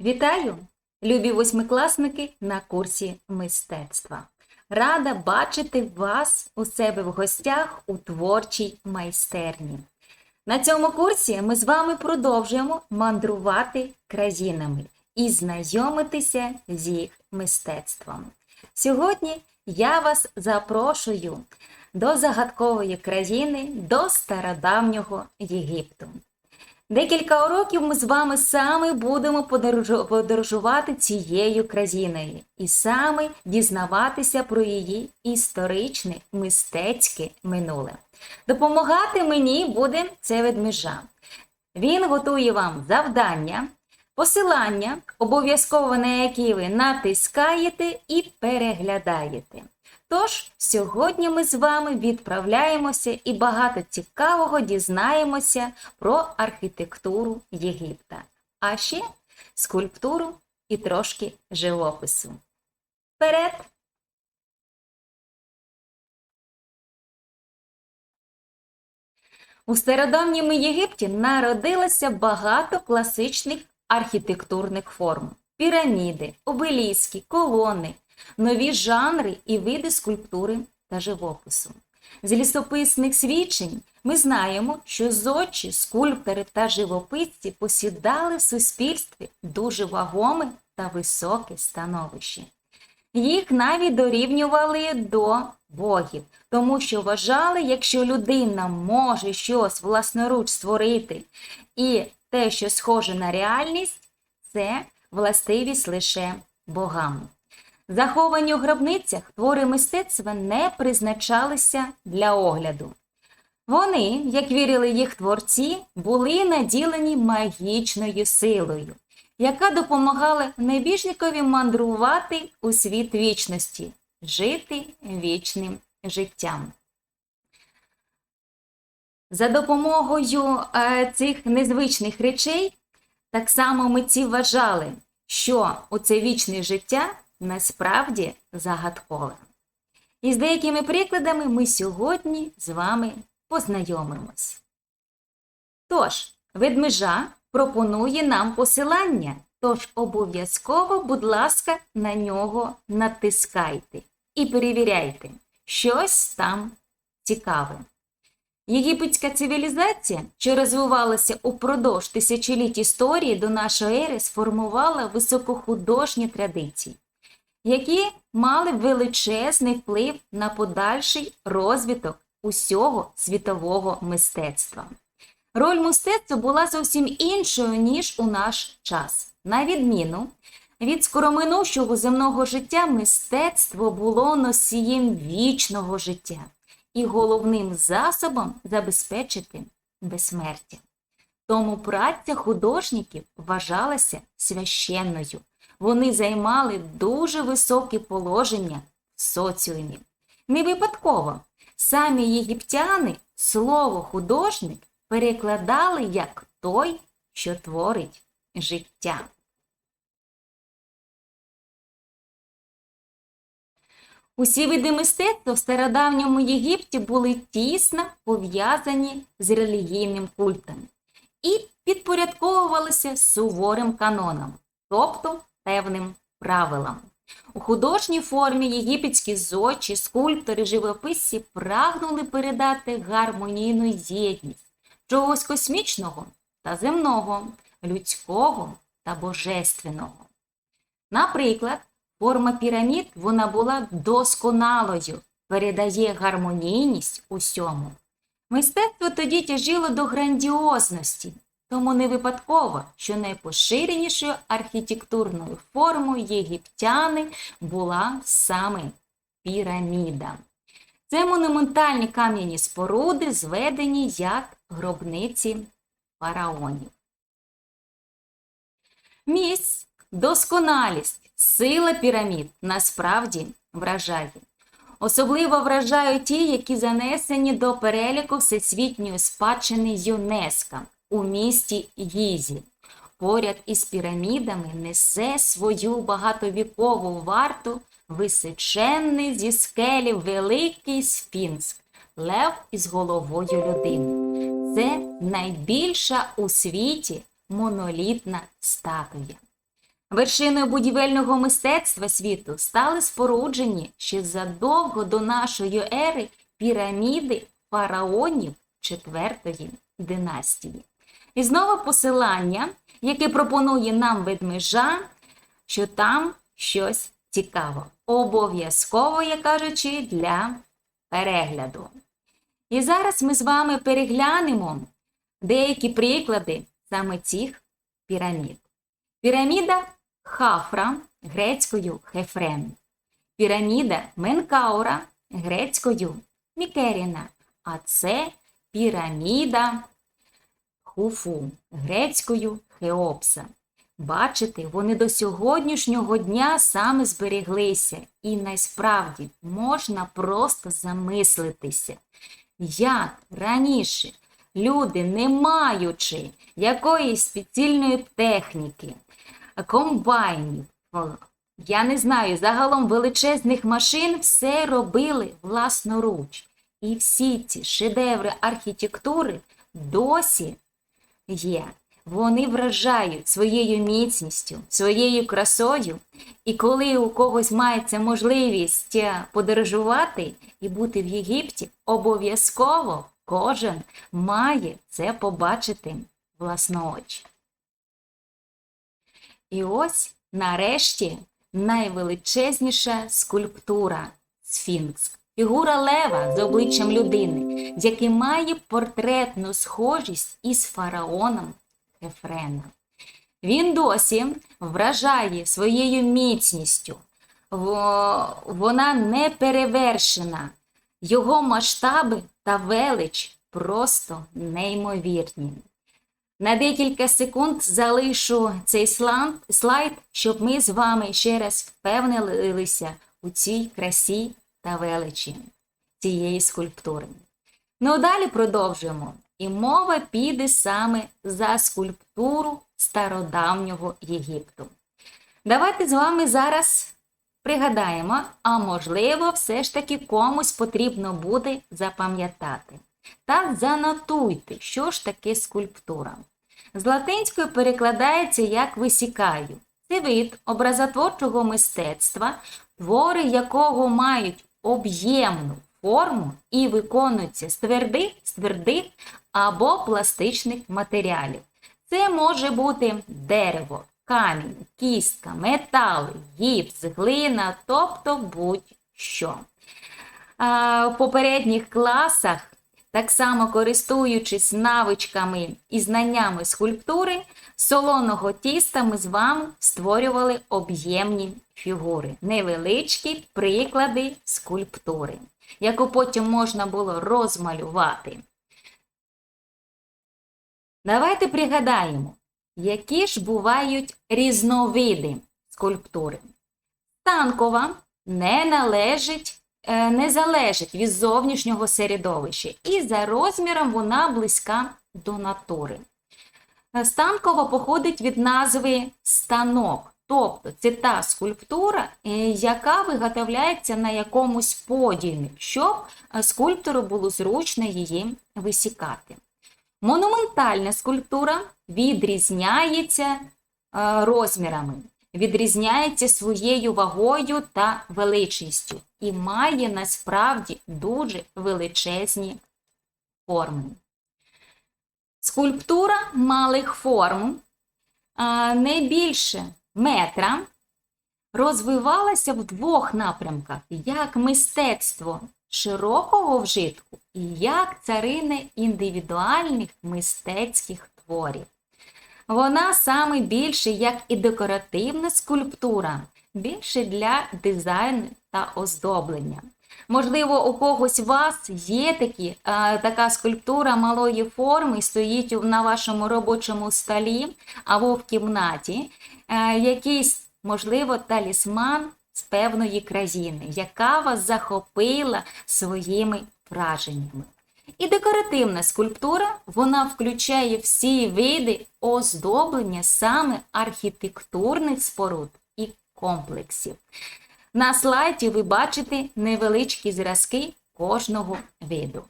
Вітаю, любі восьмикласники на курсі мистецтва. Рада бачити вас у себе в гостях у творчій майстерні. На цьому курсі ми з вами продовжуємо мандрувати країнами і знайомитися з їх мистецтвом. Сьогодні я вас запрошую до загадкової країни, до стародавнього Єгипту. Декілька уроків ми з вами саме будемо подорожувати цією країною і саме дізнаватися про її історичне мистецьке минуле. Допомагати мені буде це ведмежа. Він готує вам завдання, посилання, обов'язково на які ви натискаєте і переглядаєте. Тож, сьогодні ми з вами відправляємося і багато цікавого дізнаємося про архітектуру Єгипта, а ще скульптуру і трошки живопису. Вперед! У стародавньому Єгипті народилося багато класичних архітектурних форм: піраміди, обеліски, колони, нові жанри і види скульптури та живопису. З лісописних свідчень ми знаємо, що зодчі, скульптори та живописці посідали в суспільстві дуже вагоме та високе становище. Їх навіть дорівнювали до богів, тому що вважали, якщо людина може щось власноруч створити, і те, що схоже на реальність, це властивість лише богам. Заховані у гробницях твори мистецтва не призначалися для огляду. Вони, як вірили їх творці, були наділені магічною силою, яка допомагала небіжникові мандрувати у світ вічності, жити вічним життям. За допомогою е, цих незвичних речей так само митці вважали, що оце вічне життя насправді загадкове. І з деякими прикладами ми сьогодні з вами познайомимось. Тож, ведмежа пропонує нам посилання, тож обов'язково, будь ласка, на нього натискайте і перевіряйте, щось там цікаве. Єгипетська цивілізація, що розвивалася упродовж тисячоліть історії до нашої ери, сформувала високохудожні традиції, які мали величезний вплив на подальший розвиток усього світового мистецтва. Роль мистецтва була зовсім іншою, ніж у наш час. На відміну від скороминущого земного життя, мистецтво було носієм вічного життя і головним засобом забезпечити безсмертя. Тому праця художників вважалася священною. Вони займали дуже високе положення в соціумі. Не випадково самі єгиптяни слово художник перекладали як той, що творить життя. Усі види мистецтва в стародавньому Єгипті були тісно пов'язані з релігійним культом і підпорядковувалися суворим каноном, тобто певним правилам. У художній формі єгипетські зодчі, скульптори, живописці прагнули передати гармонійну єдність чогось космічного та земного, людського та божественного. Наприклад, форма пірамід вона була досконалою, передає гармонійність усьому. Мистецтво тоді тяжило до грандіозності, тому не випадково, що найпоширенішою архітектурною формою єгиптяни була саме піраміда. Це монументальні кам'яні споруди, зведені як гробниці фараонів. Місць, досконалість, сила пірамід насправді вражає. Особливо вражають ті, які занесені до переліку Всесвітньої спадщини ЮНЕСКО у місті Гізі. Поряд із пірамідами несе свою багатовікову варту височенний зі скелі великий сфінкс, лев із головою людини. Це найбільша у світі монолітна статуя. Вершиною будівельного мистецтва світу стали споруджені ще задовго до нашої ери піраміди фараонів четвертої династії. І знову посилання, яке пропонує нам ведмежа, що там щось цікаво. Обов'язково, я кажучи, для перегляду. І зараз ми з вами переглянемо деякі приклади саме цих пірамід. Піраміда Хафра грецькою Хефрен. Піраміда Менкаура грецькою Мікеріна. А це піраміда Хуфу грецькою Хеопса. Бачите, вони до сьогоднішнього дня саме збереглися, і насправді можна просто замислитися, як раніше люди, не маючи якоїсь спеціальної техніки, комбайнів, я не знаю, загалом величезних машин все робили власноруч. І всі ці шедеври архітектури досі є. Вони вражають своєю міцністю, своєю красою. І коли у когось мається можливість е, подорожувати і бути в Єгипті, обов'язково кожен має це побачити власноочі. І ось нарешті найвеличезніша скульптура Сфінкс. Фігура лева з обличчям людини, який має портретну схожість із фараоном Хефрена. Він досі вражає своєю міцністю. Вона не перевершена. Його масштаби та велич просто неймовірні. На декілька секунд залишу цей слайд, щоб ми з вами ще раз впевнилися у цій красі та величі цієї скульптури. Ну, далі продовжуємо. І мова піде саме за скульптуру стародавнього Єгипту. Давайте з вами зараз пригадаємо, а можливо, все ж таки комусь потрібно буде запам'ятати. Та занотуйте, що ж таке скульптура. З латинської перекладається як висікаю. Це вид образотворчого мистецтва, твори якого мають об'ємну форму і виконуються з твердих, твердих або пластичних матеріалів. Це може бути дерево, камінь, кістка, метали, гіпс, глина, тобто будь-що. В попередніх класах, так само користуючись навичками і знаннями скульптури, солоного тіста ми з вами створювали об'ємні фігури, невеличкі приклади скульптури, яку потім можна було розмалювати. Давайте пригадаємо, які ж бувають різновиди скульптури. Станкова не належить, е, не залежить від зовнішнього середовища, і за розміром вона близька до натури. Е, Станкова походить від назви станок, тобто це та скульптура, е, яка виготовляється на якомусь подіумі, щоб е, скульптору було зручно її висікати. Монументальна скульптура відрізняється е, розмірами, відрізняється своєю вагою та величністю і має насправді дуже величезні форми. Скульптура малих форм не більше метра розвивалася в двох напрямках: як мистецтво широкого вжитку і як царини індивідуальних мистецьких творів. Вона саме більше як і декоративна скульптура, більше для дизайну та оздоблення. Можливо, у когось у вас є такі, е, така скульптура малої форми, стоїть на вашому робочому столі або в кімнаті, якийсь, можливо, талісман з певної країни, яка вас захопила своїми враженнями. І декоративна скульптура вона включає всі види оздоблення саме архітектурних споруд і комплексів. На слайді ви бачите невеличкі зразки кожного виду.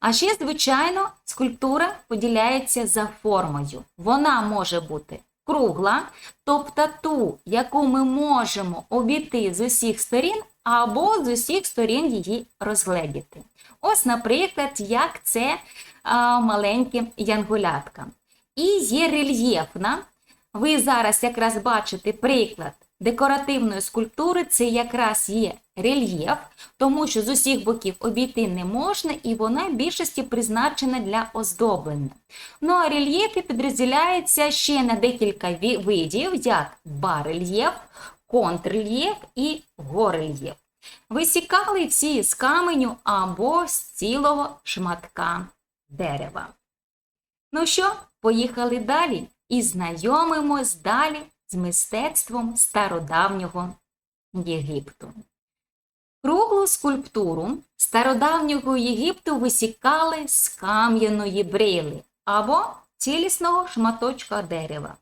А ще, звичайно, скульптура поділяється за формою. Вона може бути кругла, тобто ту, яку ми можемо обійти з усіх сторін, або з усіх сторін її розгледіти. Ось, наприклад, як це а, маленьке янгулятка. І є рельєфна. Ви зараз якраз бачите приклад декоративної скульптури, це якраз є рельєф, тому що з усіх боків обійти не можна, і вона в більшості призначена для оздоблення. Ну а рельєфи підрозділяються ще на декілька видів, як барельєф, контррельєф і горельєф. Висікали всі з каменю або з цілого шматка дерева. Ну що, поїхали далі і знайомимось далі з мистецтвом стародавнього Єгипту. Круглу скульптуру стародавнього Єгипту висікали з кам'яної брили або цілісного шматочка дерева.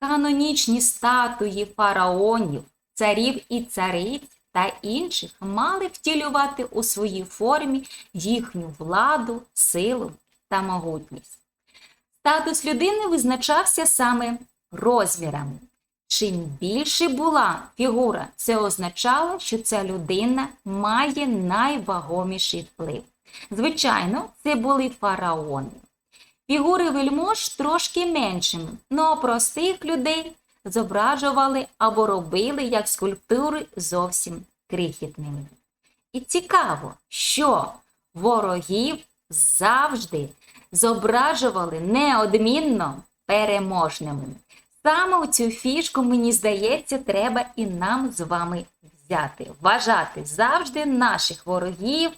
Канонічні статуї фараонів, царів і цариць та інших мали втілювати у своїй формі їхню владу, силу та могутність. Статус людини визначався саме розмірами. Чим більше була фігура, це означало, що ця людина має найвагоміший вплив. Звичайно, це були фараони. Фігури вельмож трошки меншими, але простих людей зображували або робили як скульптури зовсім крихітними. І цікаво, що ворогів завжди зображували неодмінно переможними. Саме у цю фішку, мені здається, треба і нам з вами взяти. Вважати завжди наших ворогів,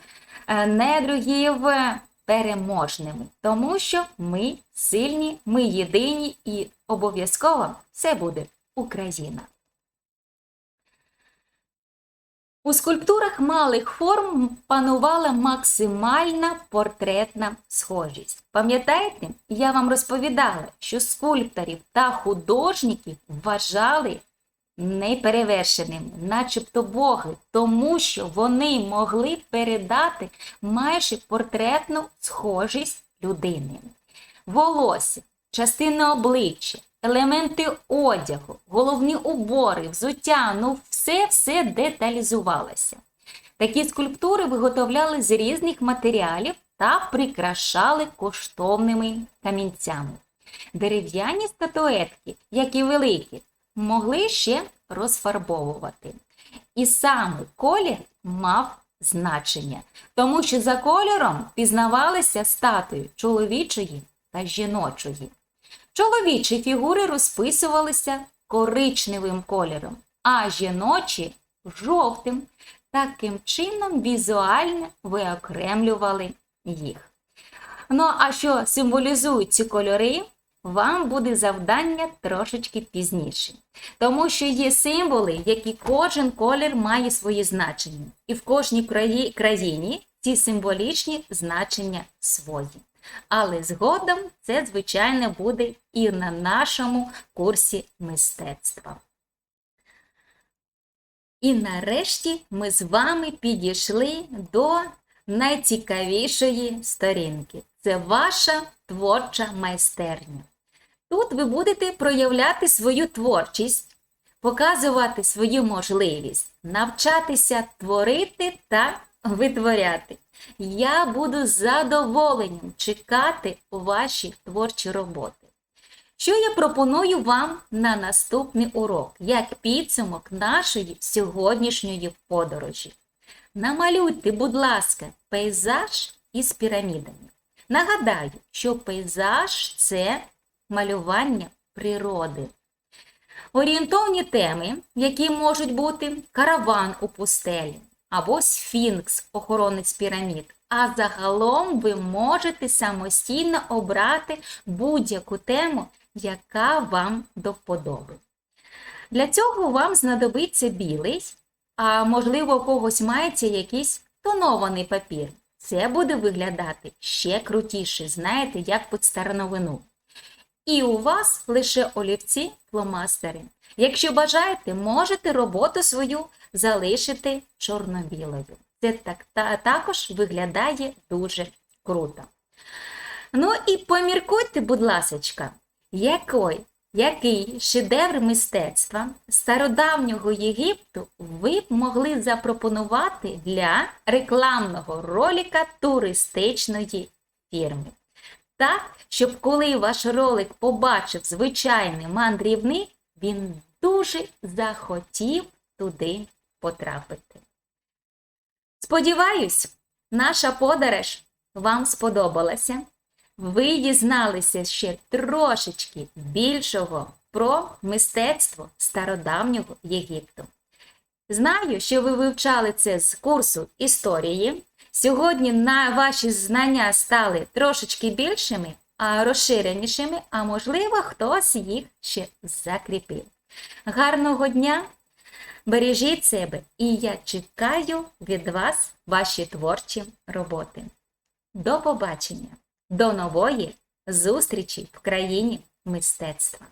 е, недругів е, переможними, тому що ми сильні, ми єдині і обов'язково все буде Україна. У скульптурах малих форм панувала максимальна портретна схожість. Пам'ятаєте, я вам розповідала, що скульпторів та художників вважали неперевершеними, начебто боги, тому що вони могли передати майже портретну схожість людини. Волосся, частини обличчя, елементи одягу, головні убори, взуття, ну все-все деталізувалося. Такі скульптури виготовляли з різних матеріалів та прикрашали коштовними камінцями. Дерев'яні статуетки, як і великі, могли ще розфарбовувати. І саме колір мав значення, тому що за кольором пізнавалися статуї чоловічої та жіночої. Чоловічі фігури розписувалися коричневим кольором, а жіночі жовтим. Таким чином візуально виокремлювали їх. Ну, а що символізують ці кольори, вам буде завдання трошечки пізніше. Тому що є символи, які кожен колір має свої значення. І в кожній краї- країні ці символічні значення свої. Але згодом це, звичайно, буде і на нашому курсі мистецтва. І нарешті ми з вами підійшли до найцікавішої сторінки. Це ваша творча майстерня. Тут ви будете проявляти свою творчість, показувати свою можливість, навчатися творити та витворяти. Я буду з задоволенням чекати ваші творчі роботи. Що я пропоную вам на наступний урок, як підсумок нашої сьогоднішньої подорожі? Намалюйте, будь ласка, пейзаж із пірамідами. Нагадаю, що пейзаж це малювання природи. Орієнтовні теми, які можуть бути караван у пустелі або сфінкс, охоронець пірамід. А загалом ви можете самостійно обрати будь-яку тему, яка вам до вподоби. Для цього вам знадобиться білий, а можливо, у когось мається якийсь тонований папір. Це буде виглядати ще крутіше, знаєте, як під старовину. І у вас лише олівці фломастери. Якщо бажаєте, можете роботу свою залишити чорно-білою. Це так, та, також виглядає дуже круто. Ну і поміркуйте, будь ласочка, який Який шедевр мистецтва стародавнього Єгипту ви б могли запропонувати для рекламного ролика туристичної фірми? Так, щоб коли ваш ролик побачив звичайний мандрівник, він дуже захотів туди потрапити. Сподіваюсь, наша подорож вам сподобалася. Ви дізналися ще трошечки більшого про мистецтво стародавнього Єгипту. Знаю, що ви вивчали це з курсу історії. Сьогодні на ваші знання стали трошечки більшими, а розширенішими, а можливо, хтось їх ще закріпив. Гарного дня! Бережіть себе, і я чекаю від вас ваші творчі роботи. До побачення! До нової зустрічі в країні мистецтва!